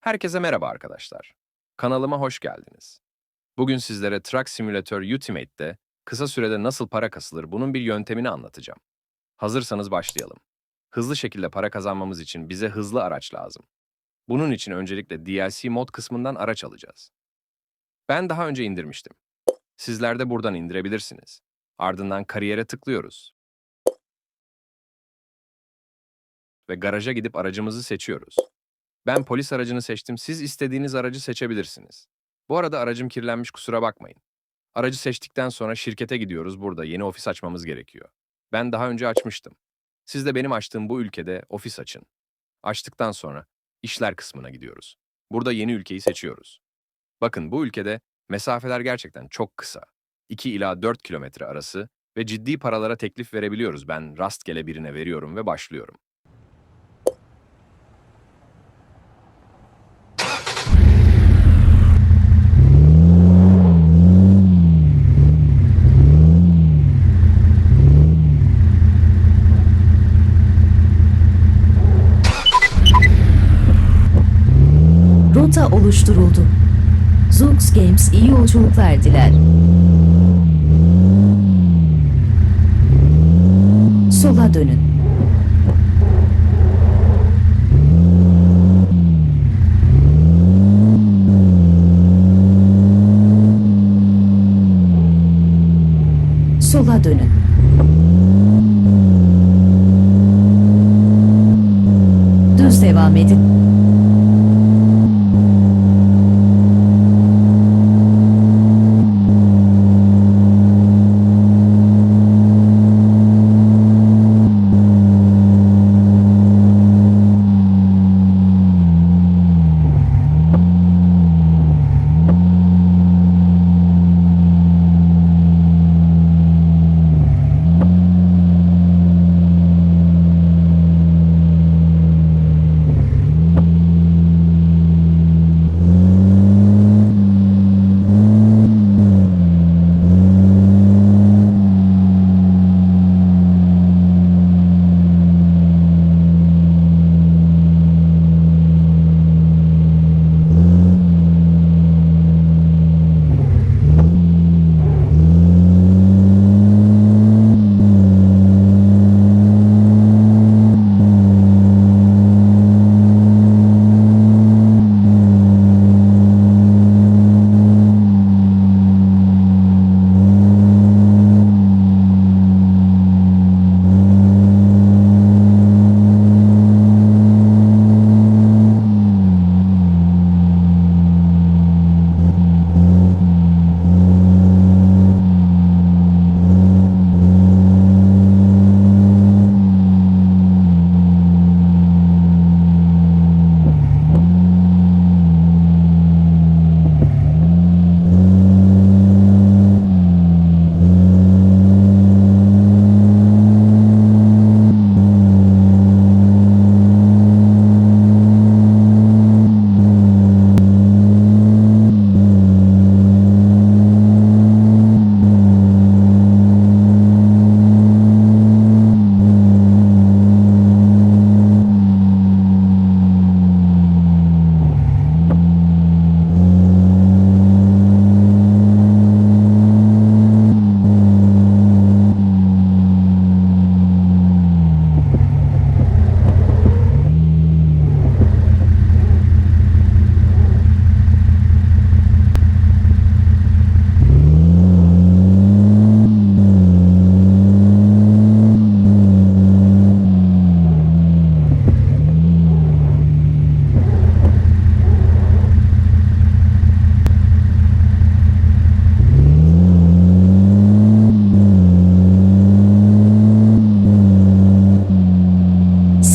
Herkese merhaba arkadaşlar. Kanalıma hoş geldiniz. Bugün sizlere Truck Simulator Ultimate'de kısa sürede nasıl para kasılır bunun bir yöntemini anlatacağım. Hazırsanız başlayalım. Hızlı şekilde para kazanmamız için bize hızlı araç lazım. Bunun için öncelikle DLC mod kısmından araç alacağız. Ben daha önce indirmiştim. Sizler de buradan indirebilirsiniz. Ardından kariyere tıklıyoruz. Ve garaja gidip aracımızı seçiyoruz. Ben polis aracını seçtim. Siz istediğiniz aracı seçebilirsiniz. Bu arada aracım kirlenmiş kusura bakmayın. Aracı seçtikten sonra şirkete gidiyoruz. Burada yeni ofis açmamız gerekiyor. Ben daha önce açmıştım. Siz de benim açtığım bu ülkede ofis açın. Açtıktan sonra işler kısmına gidiyoruz. Burada yeni ülkeyi seçiyoruz. Bakın bu ülkede mesafeler gerçekten çok kısa. 2 ila 4 kilometre arası ve ciddi paralara teklif verebiliyoruz. Ben rastgele birine veriyorum ve başlıyorum. Rota oluşturuldu. Zoox Games iyi yolculuklar diler. Sola dönün. Sola dönün. Düz devam edin.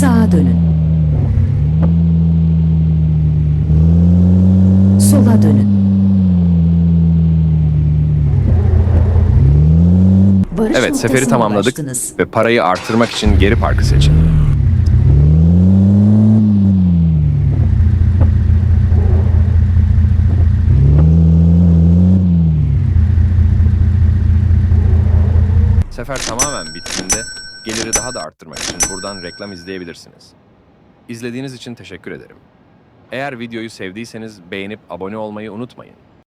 Sağa dönün. Sola dönün. Varış Evet, seferi tamamladık ulaştınız. ve parayı artırmak için geri parkı seçin. Geliri daha da arttırmak için buradan reklam izleyebilirsiniz. İzlediğiniz için teşekkür ederim. Eğer videoyu sevdiyseniz beğenip abone olmayı unutmayın.